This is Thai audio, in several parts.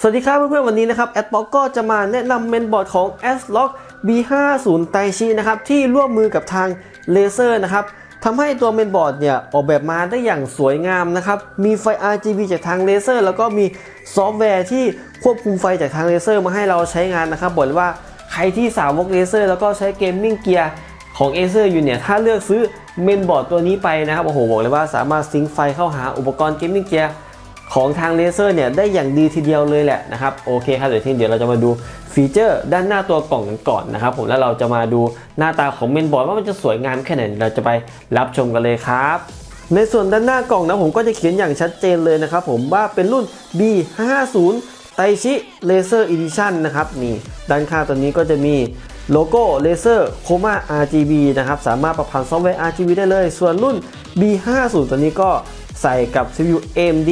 สวัสดีครับเพื่อนๆวันนี้นะครับแอดบ็อกก็จะมาแนะนำเมนบอร์ดของ s l o c k B50 ไตชินะครับที่ร่วมมือกับทางเลเซอร์นะครับทำให้ตัวเมนบอร์ดเนี่ยออกแบบมาได้อย่างสวยงามนะครับมีไฟ RGB จากทางเลเซอร์ แล้วก็มีซอฟต์แวร์ที่ควบคุมไฟจากทางเลเซอร์มาให้เราใช้งานนะครับบอกเลยว่าใครที่สาวกเลเซอร์แล้วก็ใช้เกมมิ่งเกียร์ของเอเซอร์อยู่เนี่ยถ้าเลือกซื้อเมนบอร์ดตัวนี้ไปนะครับโอ้โหบอกเลยว่าสามารถซิงค์ไฟเข้าหาอุปกรณ์เกมมิ่งเกียร์ ของทางเลเซอร์เนี่ยได้อย่างดีทีเดียวเลยแหละนะครับโอเคครับเดี๋ยวทีเดี๋ยวเราจะมาดูฟีเจอร์ด้านหน้าตัวกล่องกันก่อนนะครับผมแล้วเราจะมาดูหน้าตาของเมนบอร์ดว่ามันจะสวยงามแค่ไหนเราจะไปรับชมกันเลยครับในส่วนด้านหน้ากล่องนะผมก็จะเขียนอย่างชัดเจนเลยนะครับผมว่าเป็นรุ่น B550 ไตชิเลเซอร์อีดิชันนะครับนี่ด้านข้างตัวนี้ก็จะมีโลโก้เลเซอร์โคมา RGB นะครับสามารถประพันธ์ซอฟต์แวร์ RGB ได้เลย ส่วนรุ่น B50 ตัวนี้ก็ใส่กับ CPU AMD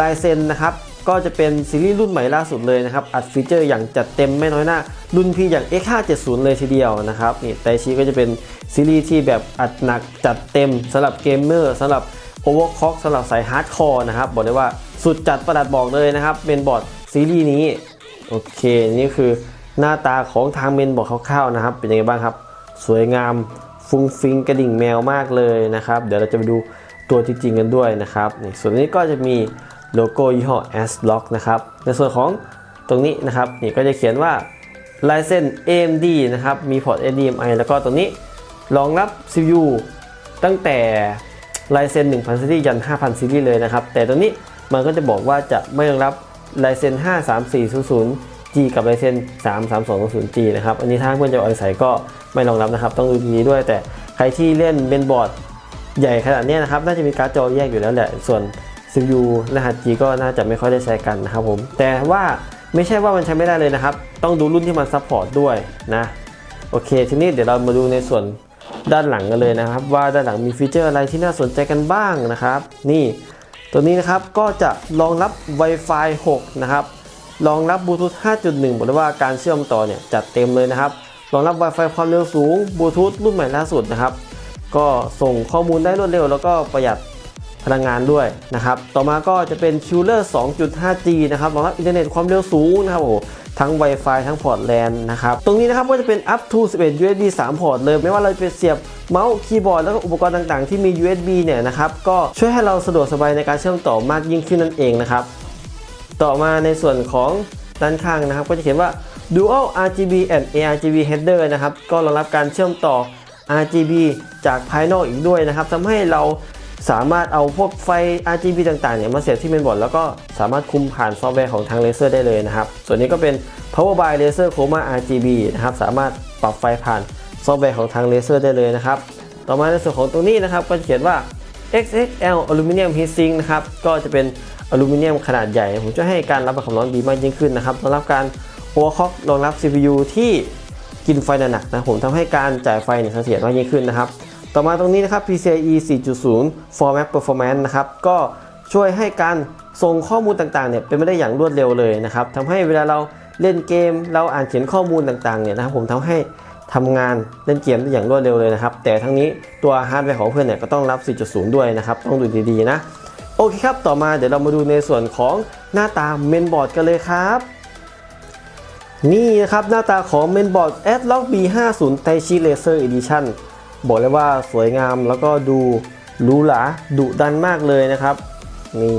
ลายเซนนะครับก็จะเป็นซีรีส์รุ่นใหม่ล่าสุดเลยนะครับ อัดฟีเจอร์อย่างจัดเต็มไม่น้อยหน้า รุ่นพี่อย่าง X570 เลยทีเดียวนะครับนี่ไตชิก็จะเป็นซีรีส์ที่แบบอัดหนักจัดเต็มสำหรับเกมเมอร์สำหรับโอเวอร์คล็อกสำหรับสายฮาร์ดคอร์นะครับ บอกได้ว่าสุดจัดประดัดบอกเลยนะครับเป็นบอร์ดซีรีส์นี้ โอเค นี่คือหน้าตาของทางเมนบอร์ดคร่าวๆนะครับเป็นยังไงบ้างครับ สวยงามฟุ้งฟิงกระดิ่งแมวมากเลยนะครับ เดี๋ยวเราจะไปดูตัวจริงๆกันด้วยนะครับนี่ส่วนนี้ก็จะมี โลโก้ยี่ห้อ S Lock นะครับ ในส่วนของตรงนี้นะครับนี่ก็จะเขียนว่าลายเส้น AMD นะครับ มีพอร์ต HDMI แล้วก็ตรงนี้รองรับ CPU ตั้งแต่ลายเส้น1000 ซีรีส์ยัน 5,000 ซีรีส์เลยนะครับ แต่ตรงนี้มันก็จะบอกว่าจะไม่รองรับลายเส้น53400 G กับลายเส้น33200 G นะครับ อันนี้ถ้าเพื่อนจะเอาไปใส่ก็ไม่รองรับนะครับ ต้องดูดีด้วยแต่ใครที่เล่นเบนบอร์ดใหญ่ขนาดเนี้ยนะครับ น่าจะมีการ์ดจอแยกอยู่แล้วแหละ ส่วน CPU รหัส G ก็น่าจะไม่ค่อยได้ใช้กันนะครับผมแต่ว่าไม่ใช่ว่ามันใช้ไม่ได้เลยนะครับ ต้องดูรุ่นที่มันซัพพอร์ตด้วยนะโอเค ทีนี้เดี๋ยวเรามาดูในส่วนด้านหลังกันเลยนะครับ ว่าด้านหลังมีฟีเจอร์อะไรที่น่าสนใจกันบ้างนะครับ นี่ตัวนี้นะครับก็จะรองรับ Wi-Fi 6 นะครับรองรับบลูทูธ 5.1 บอกเลยว่าการเชื่อมต่อเนี่ยจัดเต็มเลยนะครับรองรับ Wi-Fi ความเร็วสูงบลูทูธรุ่นใหม่ล่าสุดนะครับ ก็ส่งข้อมูลได้รวดเร็ว แล้วก็ประหยัด พลังงานด้วยนะครับ ต่อมาก็จะเป็น q l e r 2.5G นะครับรองรับอินเทอร์เน็ตความเร็วสูงนะครับโอ้ทั้ง Wi-Fi ทั้งพอร์ตแลนนะครับ ตรงนี้นะครับก็จะเป็น up to 11 USB 3 พอร์ตเลย ไม่ว่าเราจะเเสียบเมาส์คีย์บอร์ดแล้วก็อุปกรณ์ต่างๆ ที่มี USB เนี่ยนะครับ ก็ช่วยให้เราสะดวกสบายในการเชื่อมต่อมากยิ่งขึ้นนั่นเองนะครับ ต่อมาในส่วนของด้านข้างนะครับ ก็จะเขียนว่า Dual RGB and ARGB header นะครับ ก็รองรับการเชื่อมต่อ RGB จากภายนอกอีกด้วยนะครับทำให้เรา สามารถเอาพวกไฟ RGB ต่างๆเนี่ยมาเสียบที่เมนบอร์ดแล้วก็สามารถคุมผ่านซอฟต์แวร์ของทางเลเซอร์ได้เลยนะครับ ส่วนนี้ก็เป็น Power by Laser Chroma RGB นะครับสามารถปรับไฟผ่านซอฟต์แวร์ของทางเลเซอร์ได้เลยนะครับ ต่อมาในส่วนของตรงนี้นะครับก็จะเขียนว่า XXL Aluminum Heatsink นะครับก็จะเป็นอลูมิเนียมขนาดใหญ่ ผมจะให้การรับความร้อนดีมากยิ่งขึ้นนะครับรองรับการโอเวอร์ค็อกรองรับ CPU ที่กินไฟหนักๆนะผมทำให้การจ่ายไฟเนี่ยเสถียรมากยิ่งขึ้นนะครับ ต่อมาตรงนี้นะครับ PCIe 4.0 Format Performance นะครับ ก็ช่วยให้การส่งข้อมูลต่างๆเนี่ยเป็นไปได้อย่างรวดเร็วเลยนะครับทำให้เวลาเราเล่นเกม เราอ่านเขียนข้อมูลต่างๆเนี่ยนะครับผมทำให้ทำงานเล่นเกมได้อย่างรวดเร็วเลยนะครับ แต่ทั้งนี้ตัวฮาร์ดแวร์ของเพื่อนเนี่ยก็ต้องรับ 4.0 ด้วยนะครับ ต้องดูดีๆนะ โอเคครับ ต่อมาเดี๋ยวเรามาดูในส่วนของหน้าตาเมนบอร์ดกันเลยครับ นี่นะครับหน้าตาของเมนบอร์ด a d l o c k B50 Taichi Laser Edition บอกเลยว่าสวยงามแล้วก็ดูหรูหราดุดันมากเลยนะครับนี่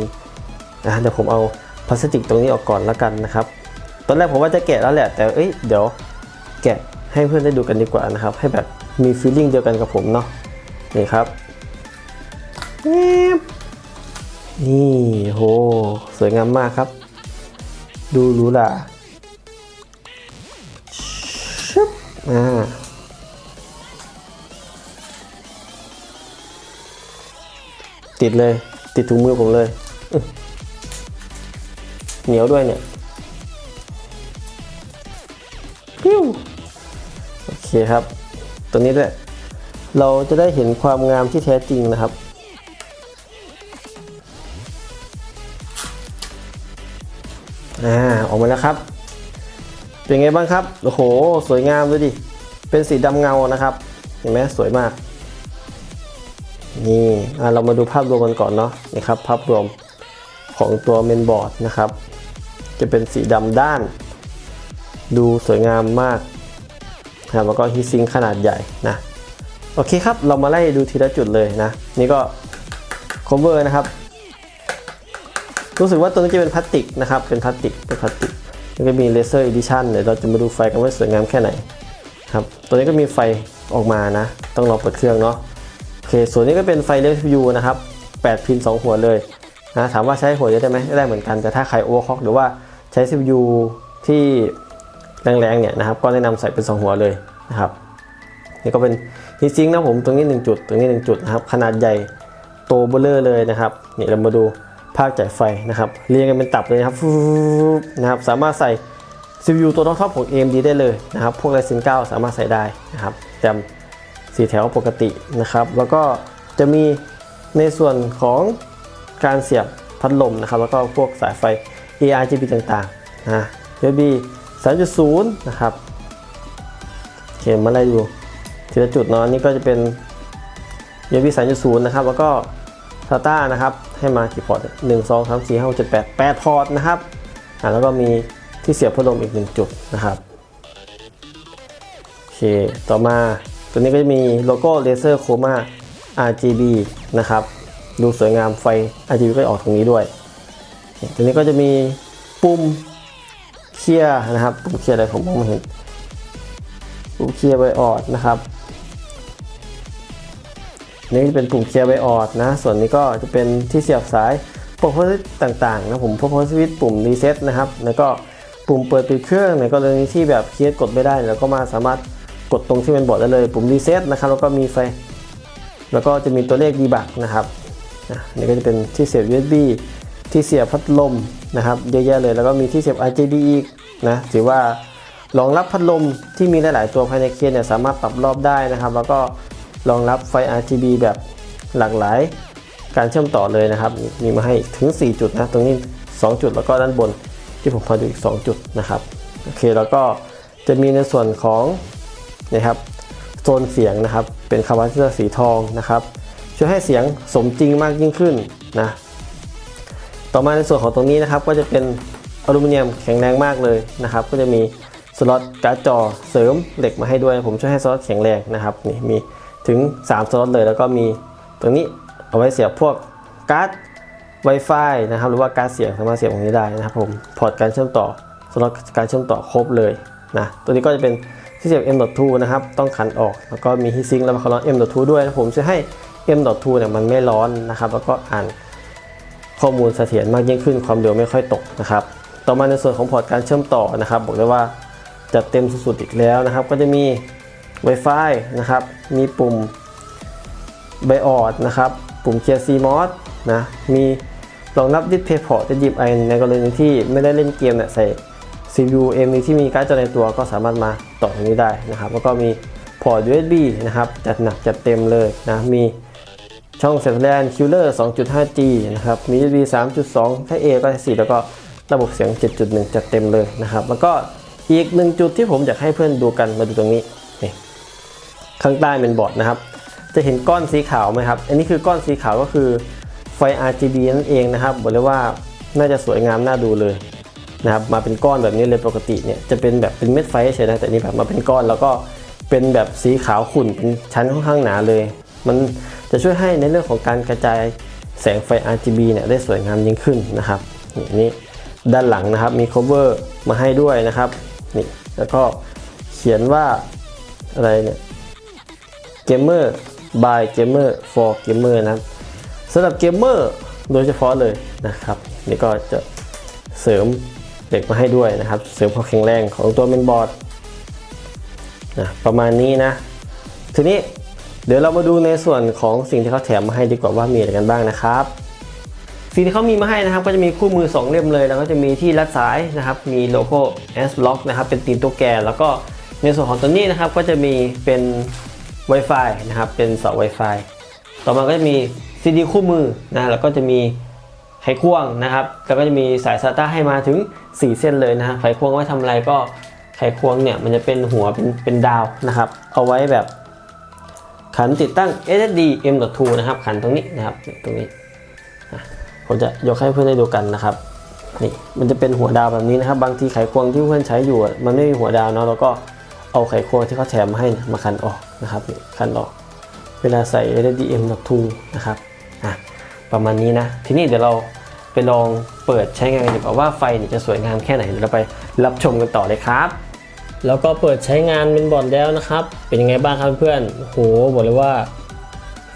นะเดี๋ยวผมเอาพลาสติกตรงนี้ออกก่อนแล้วกันนะครับ ตอนแรกผมว่าจะแกะแล้วแหละ แต่เอ้ยเดี๋ยวแกะให้เพื่อนได้ดูกันดีกว่านะครับ ให้แบบมีฟีลลิ่งเดียวกันกับผมเนาะนี่ครับนี่โหสวยงามมากครับ ดูหรูหราชึบอ่า ติดเลย ติดถุงมือผมเลย เหนียวด้วยเนี่ยปิ้วโอเคครับ ตัวนี้ด้วยเราจะได้เห็นความงามที่แท้จริงนะครับอ่าออกมาแล้วครับ เป็นไงบ้างครับ โอ้โห สวยงามเลยดิ เป็นสีดำเงานะครับ เห็นไหมสวยมาก นี่อ่าเรามาดูภาพรวมกันก่อนเนาะนี่ครับ ภาพรวมของตัวเมนบอร์ดนะครับ จะเป็นสีดำด้าน ดูสวยงามมากนะครับแล้วก็ฮีซิงขนาดใหญ่นะโอเคครับ เรามาไล่ดูทีละจุดเลยนะ นี่ก็ cover นะครับ รู้สึกว่าตัวนี้จะเป็นพลาสติกนะครับ เป็นพลาสติก เป็นพลาสติก แล้วก็มีเลเซอร์อีดิชันเดี๋ยวเราจะมาดูไฟกันว่าสวยงามแค่ไหนครับ ตัวนี้ก็มีไฟออกมานะ ต้องรอเปิดเครื่องเนาะ เคส่วนนี้ก็เป็นไฟเลี้ยวนะครับ 8 พิน 2 หัวเลยนะถามว่าใช้หัวเยอะได้ไหมได้เหมือนกันแต่ถ้าใครโอเวอร์คล็อกหรือว่าใช้ CPU ที่แรงๆเนี่ยนะครับก็แนะนำใส่เป็น 2 หัวเลยนะครับนี่ก็เป็นฮีซิงนะผมตรงนี้ 1 จุด ตรงนี้ 1 จุดนะครับขนาดใหญ่โตเบลเลอร์เลยนะครับนี่เรามาดูภาคจ่ายไฟนะครับเรียงกันเป็นตับเลยครับนะครับสามารถใส่ CPU ตัวท็อปของ AMD ได้เลยนะครับพวก Ryzen 9 สามารถใส่ได้นะครับแต่ 4 แถวปกตินะครับ แล้วก็จะมีในส่วนของการเสียบพัดลมนะครับ แล้วก็พวกสายไฟ ARGB ต่างๆนะ USB 3.0 นะครับเขียมาไล่ดูทีละจุดเนาะนี่ก็จะเป็น USB 3.0 นะครับ แล้วก็ SATA นะครับ ให้มากี่พอร์ต1 2 3 4 5 7 8 8 พอร์ตนะครับอ่าแล้วก็มีที่เสียบพัดลมอีก 1 จุดนะครับ โอเค ต่อมา ตัวนี้ก็จะมีโลโก้เลเซอร์โคมา RGB นะครับ ดูสวยงามไฟ RGB ก็ออกตรงนี้ด้วย ตัวนี้ก็จะมีปุ่มเคลียร์นะครับปุ่มเคลียร์อะไรผมมองไม่เห็นปุ่มเคลียร์ไบออดนะครับนี่จะเป็นปุ่มเคลียร์ไบออดนะ ส่วนนี้ก็จะเป็นที่เสียบสายพวกโพสต์ต่างๆนะผมพวกโพสต์วิตปุ่มรีเซ็ตนะครับ แล้วก็ปุ่มเปิดปิดเครื่องในกรณีที่แบบเคสกดไม่ได้ แล้วก็มาสามารถ กดตรงที่เป็นบอร์ดได้เลยปุ่มรีเซ็ตนะครับแล้วก็มีไฟ แล้วก็จะมีตัวเลขดีบักนะครับนนี่ก็จะเป็นที่เสียบ USB ที่เสียบพัดลมนะครับเยอะแยะเลยแล้วก็มีที่เสียบ RGB อีกนะถือว่ารองรับพัดลมที่มีหลาย ๆ ตัวภายในเคสเนี่ยสามารถปรับรอบได้นะครับ แล้วก็รองรับไฟ RGB แบบหลากหลายการเชื่อมต่อเลยนะครับ มีมาให้ถึง 4 จุดนะตรงนี้ 2 จุดแล้วก็ด้านบนที่ผมพอดูอีก 2 จุดนะครับโอเคแล้วก็จะมีในส่วนของ นะครับโซนเสียงนะครับเป็นคาร์บอนเตอร์สีทองนะครับช่วยให้เสียงสมจริงมากยิ่งขึ้นนะต่อมาในส่วนของตรงนี้นะครับก็จะเป็นอลูมิเนียมแข็งแรงมากเลยนะครับก็จะมีสล็อตการ์ดจอเสริมเหล็กมาให้ด้วยผมช่วยให้สล็อตแข็งแรงนะครับนี่มีถึง 3 สล็อตเลย แล้วก็มีตรงนี้เอาไว้เสียบพวกการ์ด Wi-Fi นะครับหรือว่าการ์ดเสียงสามารถเสียบตรงนี้ได้นะครับผมพอร์ตการเชื่อมต่อสล็อตการเชื่อมต่อครบเลยนะตัวนี้ก็จะเป็น ที่เสียบ M.2 นะครับ ต้องขันออก แล้วก็มีฮีซิงแล้วมาคอน M.2 ด้วยนะผมจะให้ M.2 เนี่ยมันไม่ร้อนนะครับ แล้วก็อ่านข้อมูลเสถียรมากยิ่งขึ้น ความเร็วไม่ค่อยตกนะครับ ต่อมาในส่วนของพอร์ตการเชื่อมต่อนะครับ บอกได้ว่าจัดเต็มสุดๆอีกแล้วนะครับ ก็จะมี Wi-Fi นะครับ มีปุ่ม b i o s นะครับ ปุ่ม Clear CMOS นะ มีรองรับ Display Port จะหยิบไอในกรณีที่ไม่ได้เล่นเกมเนี่ยใส่ CPU AMD ที่มีการ์ดจอในตัวก็สามารถมาต่อตรงนี้ได้นะครับ แล้วก็มีพอร์ต USB นะครับ จัดหนักจัดเต็มเลยนะมีช่องเซตแลนคิลเลอร์ 2.5G นะครับ มี USB 3.2 Type A ก็ Type C แล้วก็ระบบเสียง 7.1 จัดเต็มเลยนะครับ แล้วก็อีกหนึ่งจุดที่ผมอยากให้เพื่อนดูกันมาดูตรงนี้นี่ข้างใต้เป็นบอร์ดนะครับ จะเห็นก้อนสีขาวไหมครับ อันนี้คือก้อนสีขาวก็คือไฟ RGB นั่นเองนะครับ บอกเลยว่าน่าจะสวยงามน่าดูเลย นะครับมาเป็นก้อนแบบนี้เลยปกติเนี่ยจะเป็นแบบเป็นเม็ดไฟเฉยนะแต่นี่แบบมาเป็นก้อนแล้วก็เป็นแบบสีขาวขุ่นเป็นชั้นค่อนข้างหนาเลย มันจะช่วยให้ในเรื่องของการกระจายแสงไฟ RGB เนี่ยได้สวยงามยิ่งขึ้นนะครับนี่นี่ด้านหลังนะครับมี cover มาให้ด้วยนะครับนี่แล้วก็เขียนว่าอะไรเนี่ย Gamer by Gamer for Gamer นะสำหรับเกมเมอร์โดยเฉพาะเลยนะครับ นี่ก็จะเสริม เหล็กมาให้ด้วยนะครับ เสริมความแข็งแรงของตัวเมนบอร์ดนะประมาณนี้นะ ทีนี้เดี๋ยวเรามาดูในส่วนของสิ่งที่เขาแถมมาให้ดีกว่าว่ามีอะไรกันบ้างนะครับ สิ่งที่เขามีมาให้นะครับ ก็จะมีคู่มือ 2 เล่มเลย แล้วก็จะมีที่รัดสายนะครับ มีโลโก้ S Block นะครับ เป็นตีนตัวแกแล้วก็ในส่วนของตัวนี้นะครับ ก็จะมีเป็น Wi-Fi นะครับ เป็นเสา Wi-Fi ต่อมาก็จะมี CD คู่มือนะ แล้วก็จะมีไขควงนะครับ แล้วก็จะมีสาย SATA ให้มาถึง 4 เส้นเลยนะฮะไขควงไว้ทำอะไรก็ไขควงเนี่ยมันจะเป็นหัวเป็นเป็นดาวนะครับ เอาไว้แบบขันติดตั้ง SSD M.2 นะครับ ขันตรงนี้นะครับตรงนี้ผมจะยกให้เพื่อนได้ดูกันนะครับนี่มันจะเป็นหัวดาวแบบนี้นะครับ บางทีไขควงที่เพื่อนใช้อยู่ มันไม่มีหัวดาวเนาะเราก็เอาไขควงที่เขาแถมมาให้มาคันออกนะครับนี่คันออก เวลาใส่ LDM ดอกทูนะครับอะประมาณนี้นะ ทีนี้เดี๋ยวเรา ไปลองเปิดใช้งานกันดีกว่าว่าไฟเนี่ยจะสวยงามแค่ไหนเดี๋ยวเราไปรับชมกันต่อเลยครับ แล้วก็เปิดใช้งานเป็นบอร์ดแล้วนะครับ เป็นยังไงบ้างครับเพื่อนโหบอกเลยว่า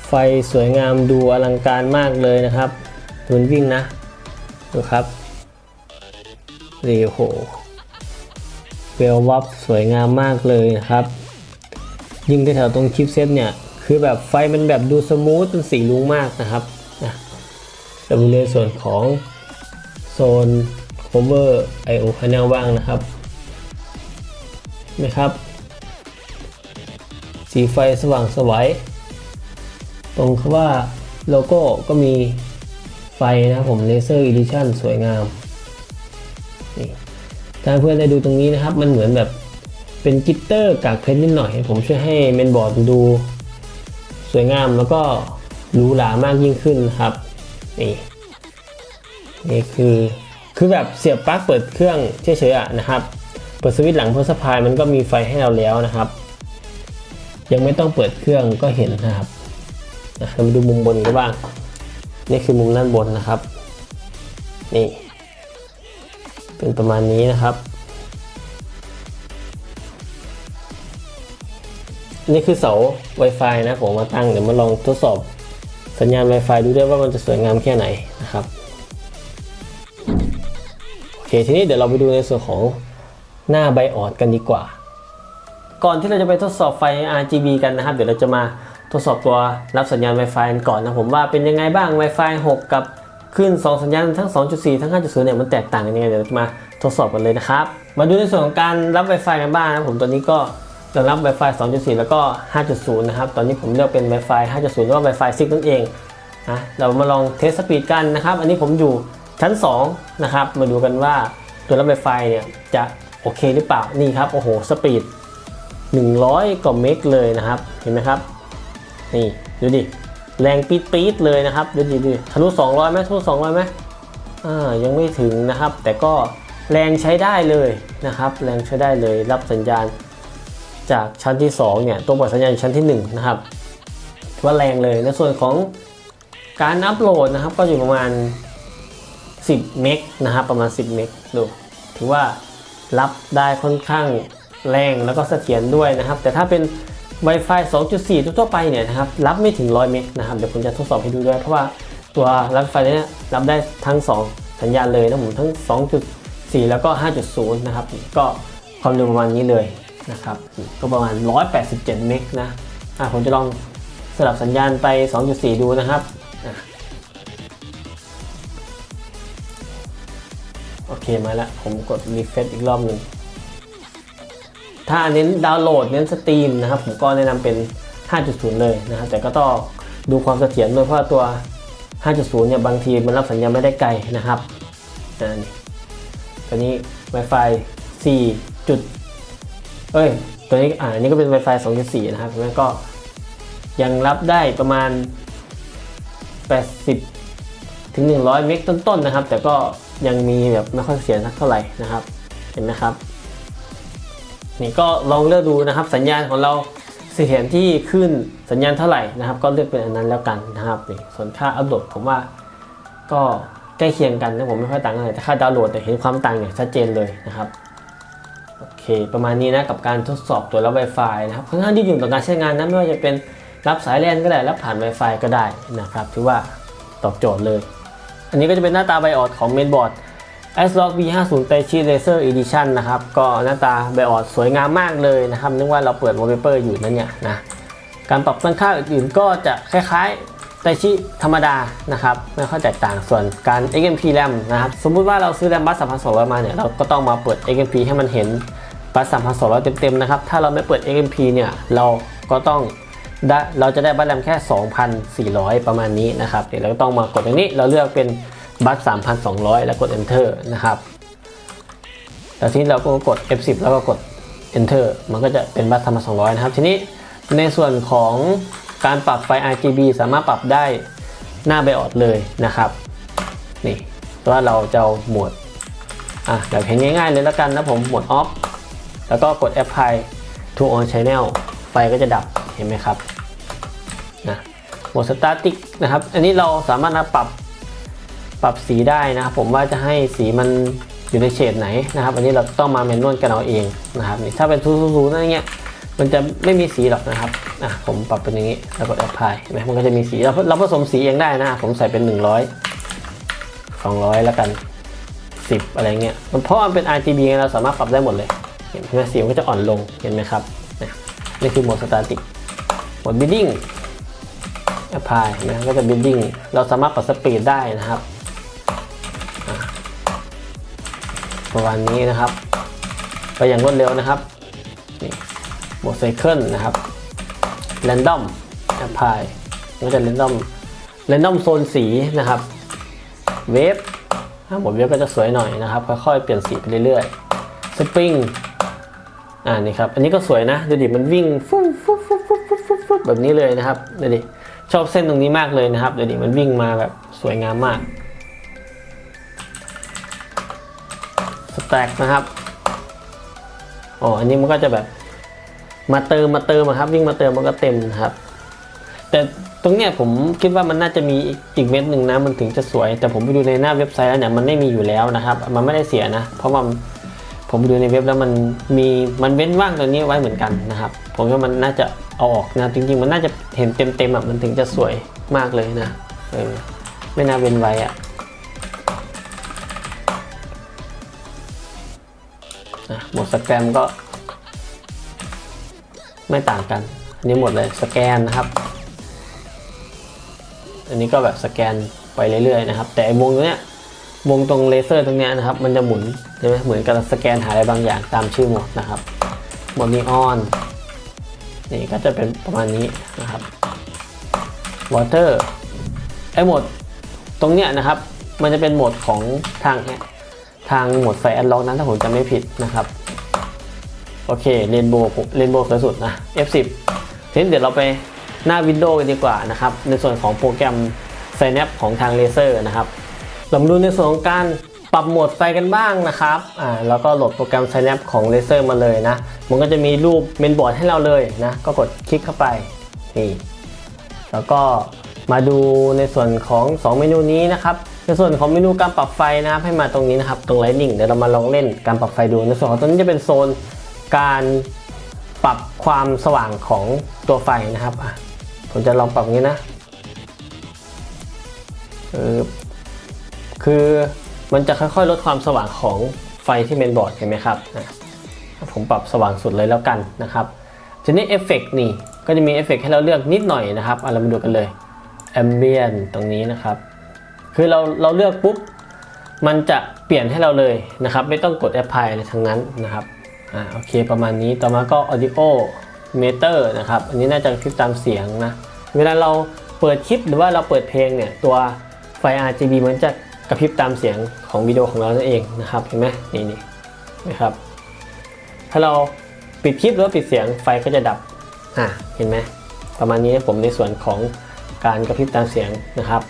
ไฟสวยงามดูอลังการมากเลยนะครับมันวิ่งนะดูครับนี่โหเวลวับสวยงามมากเลยนะครับ ยิ่งแถวตรงชิปเซตเนี่ย คือแบบไฟมันแบบดูสมูทเป็นสีลุงมากนะครับ จะมีในส่วนของโซน cover I/O panel ว่างนะครับเห็นะครับ สีไฟสว่างสวยตรงคำว่าโลโก้ก็มีไฟนะครับผมเลเซอร์อีดิชั่นสวยงามนี่ถ้าเพื่อนได้ดูตรงนี้นะครับ มันเหมือนแบบเป็นกิตเตอร์กากเพชรนิดหน่อย ผมช่วยให้เมนบอร์ดดูสวยงามแล้วก็หรูหรามากยิ่งขึ้นนะครับ นี่นี่คือคือแบบเสียบปลั๊กเปิดเครื่องเฉยๆอะนะครับ เปิดสวิตช์หลังเพื่อสปายมันก็มีไฟให้เราแล้วนะครับ ยังไม่ต้องเปิดเครื่องก็เห็นนะครับนะเรามาดูมุมบนกันบ้าง นี่คือมุมด้านบนนะครับ นี่ เป็นประมาณนี้นะครับ นี่คือเสา Wi-Fi นะผมมาตั้งเดี๋ยวมาลองทดสอบ สัญญาณ Wi-Fi ดูด้วยว่ามันจะสวยงามแค่ไหนนะครับโอเคทีนี้เดี๋ยวเราไปดูในส่วนของหน้าไบออดกันดีกว่า ก่อนที่เราจะไปทดสอบไฟ RGB กันนะครับ เดี๋ยวเราจะมาทดสอบตัวรับสัญญาณ Wi-Fi กันก่อนนะผมว่าเป็นยังไงบ้าง Wi-Fi 6 กับขึ้น 2 สัญญาณทั้ง 2.4 ทั้ง 5.0 เนี่ยมันแตกต่างกันยังไงเดี๋ยวมาทดสอบกันเลยนะครับ มาดูในส่วนของการรับ Wi-Fi กันบ้างนะผมตอนนี้ก็ รองรับ Wi-Fi 2.4 แล้วก็ 5.0 นะครับ ตอนนี้ผมเลือกเป็น Wi-Fi 5.0 หรือว่า Wi-Fi 6 นั่นเองนะเรามาลองเทสสปีดกันนะครับ อันนี้ผมอยู่ชั้น 2 นะครับ มาดูกันว่าตัวรับ Wi-Fi เนี่ยจะโอเคหรือเปล่า นี่ครับ โอ้โห สปีด 100 กว่าเมกเลยนะครับ เห็นไหมครับ นี่ ดูดิ แรงปี๊ดปี๊ดเลยนะครับ ดูดิดูทะลุ 200ไหมทะลุ 200ไหมอ่า ยังไม่ถึงนะครับ แต่ก็แรงใช้ได้เลยนะครับ แรงใช้ได้เลย รับสัญญาณ จากชั้นที่2เนี่ยตัวปล่อยสัญญาณชั้นที่1นะครับว่าแรงเลยในส่วนของการอัปโหลดนะครับก็อยู่ประมาณ 10 เมกนะครับประมาณ 10 เมกดูถือว่ารับได้ค่อนข้างแรงแล้วก็เสถียรด้วยนะครับ แต่ถ้าเป็น Wi-Fi 2.4 ทั่วไปเนี่ยนะครับรับไม่ถึง 100 เมกนะครับเดี๋ยวผมจะทดสอบให้ดูด้วยเพราะว่าตัวรับไฟเนี้ยรับได้ทั้ง 2 สัญญาณเลยนะผมทั้ง 2.4 แล้วก็ 5.0 นะครับก็ความเร็วประมาณนี้เลย นะครับ ก็ประมาณ 187 เมกนะอะผมจะลองสลับสัญญาณไป 2.4 ดูนะครับอโอเคมาแล้ว ผมกดรีเฟรชอีกรอบหนึ่งถ้าเน้นดาวน์โหลดเน้นสตรีมนะครับ ผมก็แนะนำเป็น 5.0 เลยนะครับแต่ก็ต้องดูความเสถียรด้วยเพราะตัว 5.0 เนี่ยบางทีมันรับสัญญาณไม่ได้ไกลนะครับอ่านี่ตัวนี้ Wi-Fi 4จุด เอ้ย ตัวนี้อ่านี่ก็เป็น Wi-Fi 2.4 นะครับแล้วก็ยังรับได้ประมาณ 80 ถึง 100 เมกต้นๆนะครับ แต่ก็ยังมีแบบไม่ค่อยเสียสักเท่าไหร่นะครับ เห็นไหมครับ นี่ก็ลองเลือกดูนะครับ สัญญาณของเราเสถียรที่ขึ้นสัญญาณเท่าไหร่นะครับ ก็เลือกเป็นอันนั้นแล้วกันนะครับนี่ส่วนค่าอัปโหลดผมว่าก็ใกล้เคียงกันนะผมไม่ค่อยต่างกันเลยแต่ค่าดาวน์โหลดแต่ยเห็นความต่างอย่างชัดเจนเลยนะครับ เคประมาณนี้นะกับการทดสอบตัวรับ Wi-Fi นะครับค่อนข้างที่อยู่ต่อการใช้งานนะไม่ว่าจะเป็นรับสายแลนก็ได้รับผ่าน Wi-Fi ก็ได้นะครับถือว่าตอบโจทย์เลย อันนี้ก็จะเป็นหน้าตาไบออดของเมนบอร์ด a s r o c B50 t a i c h i Laser Edition นะครับ ก็หน้าตาไบออดสวยงามมากเลยนะครับนึกว่าเราเปิด wallpaper อยู่นั่นเนี่ยนะการปรับตั้งค่าอื่นๆก็จะคล้ายๆ t a i c h i ธรรมดานะครับไม่ค่อยแตกต่างส่วนการ XMP RAM นะครับ สมมุติว่าเราซื้อ RAM บัส3200 มาเนี่ย เราก็ต้องมาเปิด XMP ให้มันเห็น บัส3200เต็มๆนะครับ ถ้าเราไม่เปิด XMP เนี่ยเราก็ต้องได้เราจะได้บัสแรมแค่ 2,400 ประมาณนี้นะครับ เดี๋ยวเราก็ต้องมากดตรงนี้เราเลือกเป็นบัส3,200 แล้วกด enter นะครับแล้วทีนี้เราก็กด F10 แล้วก็กด enter มันก็จะเป็นบัส3,200 นะครับ ทีนี้ในส่วนของการปรับไฟ RGB สามารถปรับได้หน้าไบออดเลยนะครับนี่ว่าเราจะโหมดอะเดี๋ยวเห็นง่ายๆเลยแล้วกันนะผมหมดออฟ แล้วก็กด apply to on channel ไฟก็จะดับเห็นไหมครับนะโหมด static นะครับ อันนี้เราสามารถปรับปรับสีได้นะครับผมว่าจะให้สีมันอยู่ในเฉดไหนนะครับ อันนี้เราต้องมาแมนนวลกันเอาเองนะครับนี่ถ้าเป็นทูทูๆนั่นเงี้ยมันจะไม่มีสีหรอกนะครับอะผมปรับเป็นอย่างนี้แล้วกด apply เห็นไหมมันก็จะมีสีเราเราผสมสีเองได้นะผมใส่เป็น 100 200 แล้วกัน 10 อะไรเงี้ยเพราะมันเป็น RGB เราสามารถปรับได้หมดเลย ห็นไหมสีมันก็จะอ่อนลงเห็นไหมครับนี่คือโหมดสตาติกโหมด bidding apply เห็นไหมก็จะ bidding เราสามารถปรับสปีดได้นะครับประมาณนี้นะครับ ไปอย่างรวดเร็วนะครับนี่โหมด cycle นะครับ random apply ก็จะ random random โซนสีนะครับ เวฟหมดเวฟก็จะสวยหน่อยนะครับ ค่อยๆ เปลี่ยนสีไปเรื่อยๆ สปริง อ่านี่ครับ อันนี้ก็สวยนะดูดิมันวิ่งฟุ๊บฟุ๊บฟุ๊บฟุ๊บฟุ๊บฟุ๊บฟุ๊บแบบนี้เลยนะครับดูดิชอบเส้นตรงนี้มากเลยนะครับดูดิมันวิ่งมาแบบสวยงามมากสแต็กนะครับอ๋ออันนี้มันก็จะแบบมาเติมมาเติมครับ วิ่งมาเติมมันก็เต็มครับ แต่ตรงเนี้ยผมคิดว่ามันน่าจะมีอีกเม็ดหนึ่งนะมันถึงจะสวย แต่ผมไปดูในหน้าเว็บไซต์แล้วเนี่ยมันไม่มีอยู่แล้วนะครับ มันไม่ได้เสียนะ เพราะว่า ผมดูในเว็บแล้วมันมีมันเว้นว่างตรงนี้ไว้เหมือนกันนะครับ ผมว่ามันน่าจะเอาออกนะจริงๆ มันน่าจะเห็นเต็มๆอะมันถึงจะสวยมากเลยนะเออไม่น่าเว้นไว้อะนะหมดสแกรมก็ ไม่ต่างกัน อันนี้หมดเลยสแกนนะครับ อันนี้ก็แบบสแกนไปเรื่อยๆนะครับ แต่ไอ้วงตรงเนี้ย วงตรงเลเซอร์ตรงนี้นะครับ มันจะหมุนใช่ไหมเหมือนกับสแกนหาอะไรบางอย่างตามชื่อหมดนะครับหมดนีออนนี่ก็จะเป็นประมาณนี้นะครับวอเตอร์ไอโหมดตรงเนี้ยนะครับ มันจะเป็นโหมดของทางเนี่ยทางโหมดไฟแอดล็อกนั้นถ้าผมจำไม่ผิดนะครับ โอเคเรนโบว์เรนโบว์สวยสุดนะ F10 ทีนี้เดี๋ยวเราไปหน้า Windows กันดีกว่านะครับ ในส่วนของโปรแกรม Synapse ของทางเลเซอร์นะครับ เรามาดูในส่วนของการปรับโหมดไฟกันบ้างนะครับอ่าแล้วก็โหลดโปรแกรม Synapse ของเลเซอร์มาเลยนะ มันก็จะมีรูปเมนบอร์ดให้เราเลยนะ ก็กดคลิกเข้าไปนี่แล้วก็มาดูในส่วนของ 2 เมนูนี้นะครับ ในส่วนของเมนูการปรับไฟนะครับ ให้มาตรงนี้นะครับ ตรง Lightning เดี๋ยวเรามาลองเล่นการปรับไฟดู ในส่วนของตัวนี้จะเป็นโซนการปรับความสว่างของตัวไฟนะครับอะผมจะลองปรับงนี้นะเออ คือมันจะค่อยๆ ลดความสว่างของไฟที่เมนบอร์ดเห็นไหมครับผมปรับสว่างสุดเลยแล้วกันนะครับทีนี้เอฟเฟกนี่ก็จะมีเอฟเฟกให้เราเลือกนิดหน่อยนะครับเอาเรามาดูกันเลย Ambient ตรงนี้นะครับ คือเราเราเลือกปุ๊บมันจะเปลี่ยนให้เราเลยนะครับ ไม่ต้องกด Apply อะไรทั้งนั้นนะครับอ่าโอเคประมาณนี้ต่อมาก็ Audio Meter นะครับ อันนี้น่าจะคลิปตามเสียงนะ เวลาเราเปิดคลิปหรือว่าเราเปิดเพลงเนี่ย ตัวไฟ RGB มันจะ กระพริบตามเสียงของวิดีโอของเรานั่นเองนะครับเห็นไหมนี่นี่นะครับ ถ้าเราปิดคลิปหรือว่าปิดเสียงไฟก็จะดับอ่าเห็นไหมประมาณนี้ผมในส่วนของการกระพริบตามเสียงนะครับ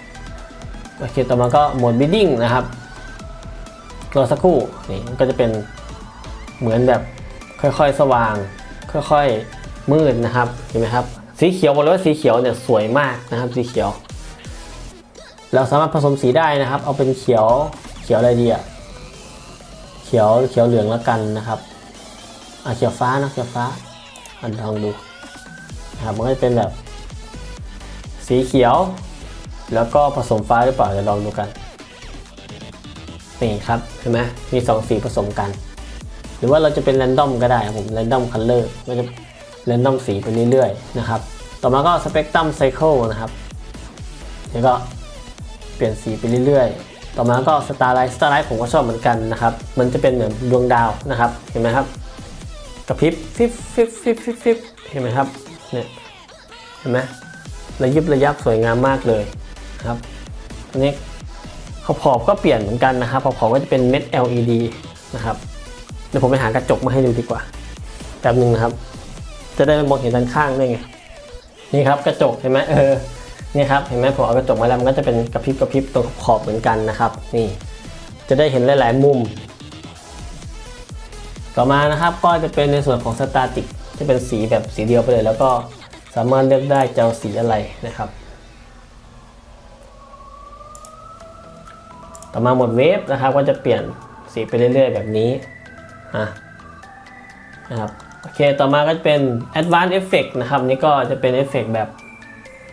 โอเคต่อมาก็โหมด bidding นะครับรอสักครู่นี่ก็จะเป็นเหมือนแบบค่อยๆ สว่าง ค่อยๆมืดนะครับเห็นไหมครับสีเขียวบอกเลยว่าสีเขียวเนี่ยสวยมากนะครับสีเขียว เราสามารถผสมสีได้นะครับ เอาเป็นเขียวเขียวอะไรดีอะเขียวเขียวเหลืองแล้วกันนะครับอะเขียวฟ้านะเขียวฟ้าอันลองดูนะครับมันก็จะเป็นแบบ สีเขียว แล้วก็ผสมฟ้าหรือเปล่าเดี๋ยวลองดูกันนี่ครับเห็นไหมมีสองสีผสมกัน หรือว่าเราจะเป็นแรนดอมก็ได้ครับผมแรนดอมคัลเลอร์ก็จะแรนดอมสีไปเรื่อยๆนะครับ ต่อมาก็สเปกตรัมไซเคิลนะครับแล้วก็ เปลี่ยนสีไปเรื่อยๆ ต่อมาก็สตาร์ไลท์สตาร์ไลท์ผมก็ชอบเหมือนกันนะครับ มันจะเป็นเหมือนดวงดาวนะครับ เห็นไหมครับ กระพริบฟิบฟิบฟิบฟิบฟิบเห็นไหมครับ เนี่ย เห็นไหมระยิบระยับสวยงามมากเลยนะครับอันนี้ขอบขอบก็เปลี่ยนเหมือนกันนะครับขอบขอบก็จะเป็นเม็ด LED นะครับ เดี๋ยวผมไปหากระจกมาให้ดูดีกว่าแป๊บนึงนะครับ จะได้มองเห็นด้านข้างด้วยไง นี่ครับกระจกเห็นไหมเออ นี่ครับเห็นไหมผมเอากระจกมาแล้วมันก็จะเป็นกระพริบกระพริบตรงขอบเหมือนกันนะครับ นี่จะได้เห็นหลาย ๆ มุม ต่อมานะครับก็จะเป็นในส่วนของสตาติกจะเป็นสีแบบสีเดียวไปเลย แล้วก็สามารถเลือกได้จะเอาสีอะไรนะครับ ต่อมาหมดเวฟนะครับก็จะเปลี่ยนสีไปเรื่อย ๆ แบบนี้อะนะครับโอเค ต่อมาก็จะเป็น Advanced Effect นะครับ นี่ก็จะเป็นเอฟเฟกต์แบบ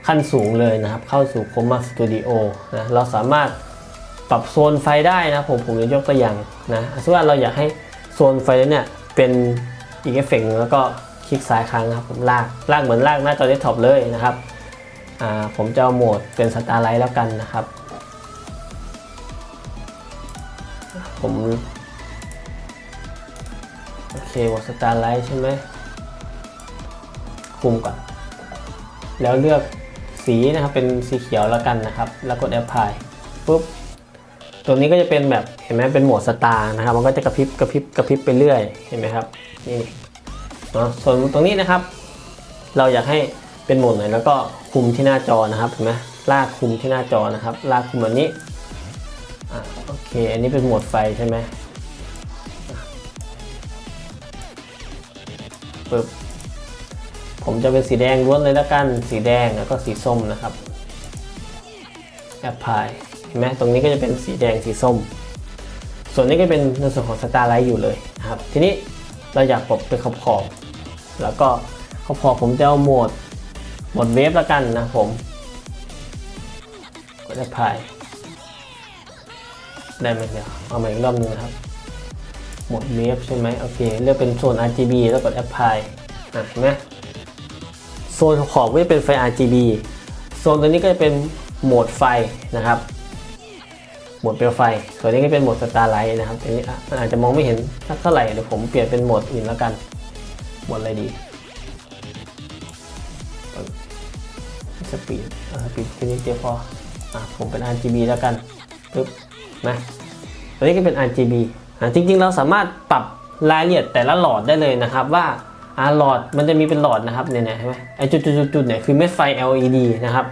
ขั้นสูงเลยนะครับ เข้าสู่ Chroma Studio นะเราสามารถปรับโซนไฟได้นะผมผมจะยกตัวอย่างนะสมมติว่าเราอยากให้โซนไฟเนี่ยเป็นอีกเอฟเฟกต์แล้วก็คลิกซ้ายค้างนะครับผมลากลากเหมือนลากหน้าจอเดสก์ท็อปเลยนะครับผมจะเอาโหมดเป็นสตาร์ไลท์แล้วกันนะครับ ผมโอเควอสตาร์ไลท์ใช่ไหมคุมก่อน แล้วเลือก สีนะครับเป็นสีเขียวแล้วกันนะครับ แล้วกดแอปพลายปุ๊บตัวนี้ก็จะเป็นแบบเห็นไหมเป็นโหมดสตาร์นะครับ มันก็จะกระพริบกระพริบกระพริบไปเรื่อยเห็นไหมครับนี่เนาะส่วนตรงนี้นะครับ เราอยากให้เป็นโหมดไหนแล้วก็คุมที่หน้าจอนะครับเห็นไหมลากคุมที่หน้าจอนะครับ ลากคุมแบบนี้อะโอเค อันนี้เป็นโหมดไฟใช่ไหมปึ๊บ ผมจะเป็นสีแดงล้วนเลยแล้วกัน สีแดงแล้วก็สีส้มนะครับแอปพลายเห็นไหมตรงนี้ก็จะเป็นสีแดงสีส้ม ส่วนนี้ก็เป็นในส่วนของสตาร์ไลท์อยู่เลยนะครับ ทีนี้เราอยากปรับเป็นขอบขอบ แล้วก็ขอบขอบผมจะเอาโหมดโหมดเวฟแล้วกันนะผมกดแอปพลายได้ไหมเดี๋ยวเอาใหม่อีกรอบหนึงนะครับหมดเวฟใช่ไหมโอเค เลือกเป็นโซน RGB แล้วกด Apply อะเห็นไหม โซนขอบก็จะเป็นไฟ RGB โซนตัวนี้ก็จะเป็นโหมดไฟนะครับ โหมดเปลวไฟ ส่วนนี้ก็เป็นโหมดสตาร์ไลท์นะครับอันนี้อาจจะมองไม่เห็นสักเท่าไหร่เดี๋ยวผมเปลี่ยนเป็นโหมดอื่นแล้วกัน โหมดอะไรดี สปีดสปีดทีนี้เดียวพออะผมเป็น RGB แล้วกันปึ๊บนะตัวนี้ก็เป็น RGB อ่าจริงๆ เราสามารถปรับรายละเอียดแต่ละหลอดได้เลยนะครับว่า อ่าหลอดมันจะมีเป็นหลอดนะครับเนี่ยเห็นไหมไอจุดๆๆๆเนี่ยคือเม็ดไฟ LED นะครับ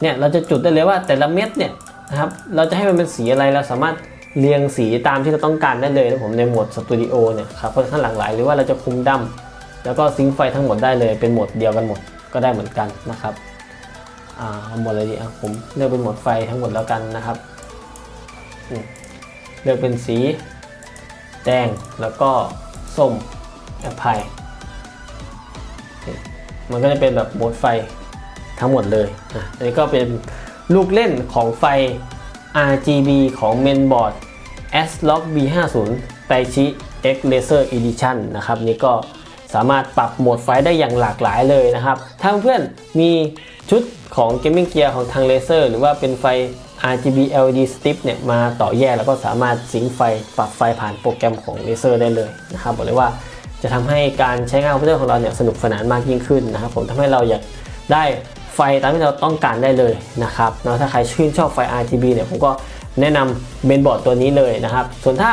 เนี่ยเราจะจุดได้เลยว่าแต่ละเม็ดเนี่ยนะครับเราจะให้มันเป็นสีอะไรเราสามารถเรียงสีตามที่เราต้องการได้เลยนะผมในโหมดสตูดิโอเนี่ยครับค่อนข้างหลากหลายหรือว่าเราจะคุมดำแล้วก็ซิงไฟทั้งหมดได้เลยเป็นโหมดเดียวกันหมดก็ได้เหมือนกันนะครับอ่าเอาหมดเลยดีอะผมเลือกเป็นโหมดไฟทั้งหมดแล้วกันนะครับเลือกเป็นสี แดงแล้วก็ส้ม แอปพลายมันก็จะเป็นแบบโหมดไฟทั้งหมดเลยอะอันนี้ก็เป็นลูกเล่นของไฟ RGB ของ Mainboard S-Log B50 Taichi X Laser Edition นะครับนี่ก็สามารถปรับโหมดไฟได้อย่างหลากหลายเลยนะครับถ้าเพื่อนมีชุดของ Gaming Gear ของทาง Laser หรือว่าเป็นไฟ RGB LED strip เนี่ยมาต่อแยกแล้วก็สามารถสิงไฟปรับไฟผ่านโปรแกรมของ Laser ได้เลยนะครับบอกเลยว่า จะทำให้การใช้งานคอมพิวเตอร์ของเราเนี่ยสนุกสนานมากยิ่งขึ้นนะครับผมทำให้เราอยากได้ไฟตามที่เราต้องการได้เลยนะครับเนาะถ้าใครชื่นชอบไฟ RGB เนี่ยผมก็แนะนำเมนบอร์ดตัวนี้เลยนะครับ ส่วนถ้า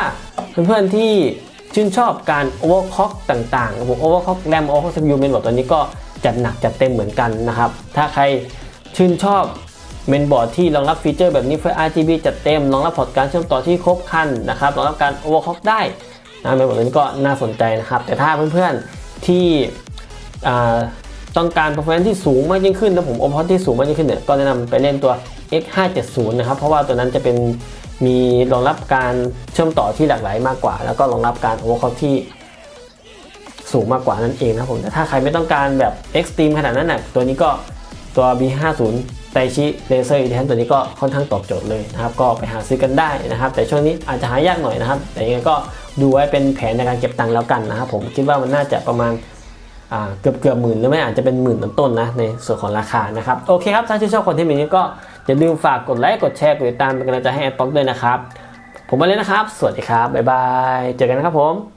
เพื่อนๆที่ชื่นชอบการ overclock ต่างๆผม overclock RAM overclock CPU เมนบอร์ดตัวนี้ก็จัดหนักจัดเต็มเหมือนกันนะครับ ถ้าใครชื่นชอบเมนบอร์ดที่รองรับฟีเจอร์แบบนี้ไฟ RGB จัดเต็มรองรับพอร์ตการเชื่อมต่อที่ครบครันนะครับรองรับการ overclock ได้ นะเมนบอร์ดนี้ก็น่าสนใจนะครับ แต่ถ้าเพื่อนๆที่อ่ต้องการ performance ที่สูงมากยิ่งขึ้นนะผม overclock ที่สูงมากยิ่งขึ้นเนี่ยก็แนะนำไปเล่นตัว X570 นะครับเพราะว่าตัวนั้นจะเป็นมีรองรับการเชื่อมต่อที่หลากหลายมากกว่า แล้วก็รองรับการ overclock ที่สูงมากกว่านั่นเองนะผมแต่ถ้าใครไม่ต้องการแบบ extreme ขนาดนั้นน่ะตัวนี้ก็ตัว B50 ไตชิเลเซอร์อีเทนตัวนี้ก็ค่อนข้างตอบโจทย์เลยนะครับ ก็ไปหาซื้อกันได้นะครับ แต่ช่วงนี้อาจจะหายากหน่อยนะครับ แต่ยังไงก็ ดูไว้เป็นแผนในการเก็บตังค์แล้วกันนะครับผมคิดว่ามันน่าจะประมาณเกือบเกือบหมื่นหรือไม่อาจจะเป็นหมื่นต้นๆนะในส่วนของราคานะครับโอเคครับถ้าชื่นชอบคนที่มีนี้ก็อย่าลืมฝากกดไลค์กดแชร์กดติดตามเป็นกำลังใจให้แอดป๊อกด้วยนะครับ ผมมาเลยนะครับ สวัสดีครับบ๊ายบายเจอกันนะครับผม